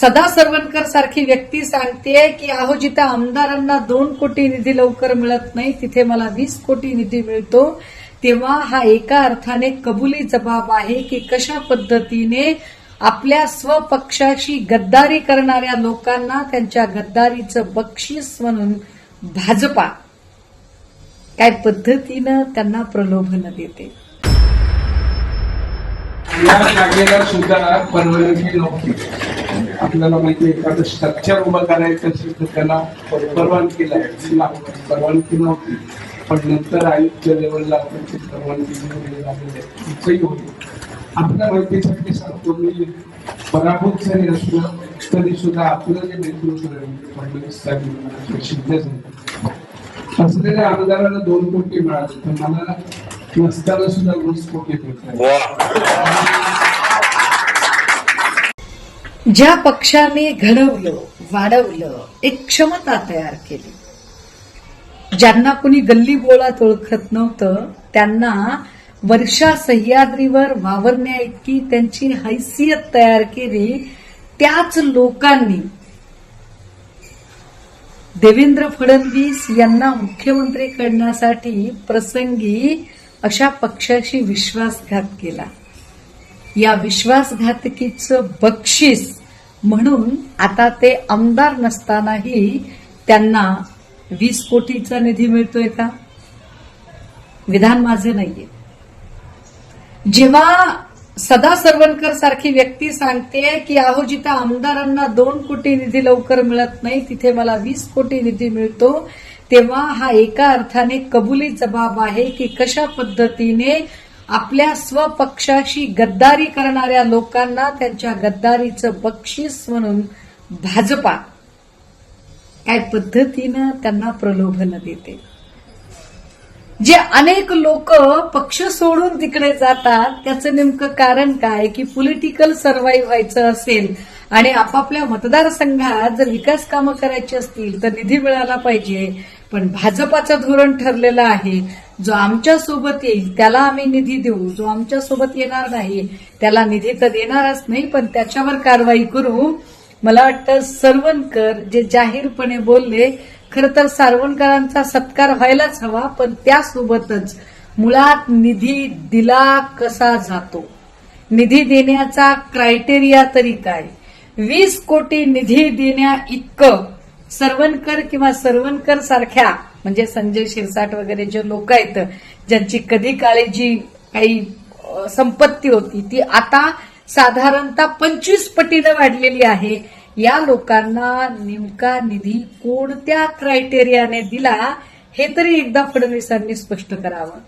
सदा सरवणकर सारखी व्यक्ती सांगते की अहो जिथे आमदारांना दोन कोटी निधी लवकर मिळत नाही तिथे मला वीस कोटी निधी मिळतो. तेव्हा हा एका अर्थाने कबुली जबाब आहे की कशा पद्धतीने आपल्या स्वपक्षाशी गद्दारी करणाऱ्या लोकांना त्यांच्या गद्दारीचं बक्षीस म्हणून भाजपा काय पद्धतीनं त्यांना प्रलोभन देते. या जागेला सुद्धा परवानगी नव्हती. आपल्याला माहिती एखादं स्ट्रक्चर उभं करायचं असेल तर त्याला परवानगी लागेल परवानगी नव्हती पण नंतर आयुक्त लेवलला आपण ती परवानगी मिळवली तिचंही होईल आपल्या माहितीसाठी सांगतो मी पराभूत जरी असलं तरी सुद्धा आपलं जे नेतृत्व फडणवीस साहेब सिद्ध साहेब असलेल्या आमदारांना दोन कोटी मिळाले तर मला नसताना सुद्धा वीस कोटी मिळतात. ज्या पक्षाने घडवलं वाढवलं एक क्षमता तयार केली. ज्यांना कुणी गल्ली बोळात ओळखत नव्हतं त्यांना वर्षा सह्याद्रीवर वावरण्या इतकी त्यांची हैसियत तयार केली त्याच लोकांनी देवेंद्र फडणवीस यांना मुख्यमंत्री करण्यासाठी प्रसंगी अशा पक्षाशी विश्वासघात केला. या विश्वासघातकीचं बक्षीस म्हणून आता ते आमदार नसतानाही त्यांना वीस कोटीचा निधी मिळतोय का? विधान माझे नाहीये. जेव्हा सदा सरवणकर सारखी व्यक्ती सांगते की अहो जिथे आमदारांना दोन कोटी निधी लवकर मिळत नाही तिथे मला वीस कोटी निधी मिळतो. तेव्हा हा एका अर्थाने कबुली जबाब आहे की कशा पद्धतीने आपल्या स्वपक्षाशी गद्दारी करणाऱ्या लोकांना त्यांच्या गद्दारीचं बक्षीस म्हणून भाजपा काय पद्धतीनं त्यांना प्रलोभन देते. जे अनेक लोक पक्ष सोडून तिकडे जातात त्याचं नेमकं कारण काय? की पॉलिटिकल सर्व्हाइव्ह व्हायचं असेल आणि आपापल्या मतदारसंघात जर विकास कामं करायची असतील तर निधी मिळाला पाहिजे. पण भाजपाचं धोरण ठरलेलं आहे. जो आमच्यासोबत येईल त्याला आम्ही निधी देऊ. जो आमच्यासोबत येणार नाही त्याला निधी तर देणारच नाही पण त्याच्यावर कारवाई करू. मला वाटतं सरवणकर जे जाहीरपणे बोलले खरं तर सारवणकरांचा सत्कार व्हायलाच हवा पण त्यासोबतच मुळात निधी दिला कसा जातो? निधी देण्याचा क्रायटेरिया तरी काय? वीस कोटी निधी देण्या इतकं सरवणकर किंवा सरवणकर सारख्या म्हणजे संजय शिरसाट वगैरे जे लोक आहेत ज्यांची कधी काळी जी काही संपत्ती होती ती आता साधारणतः पंचवीस पटीनं वाढलेली आहे. या लोकांना नेमका निधी कोणत्या क्रायटेरियाने दिला हे तरी एकदा फडणवीसांनी स्पष्ट करावं.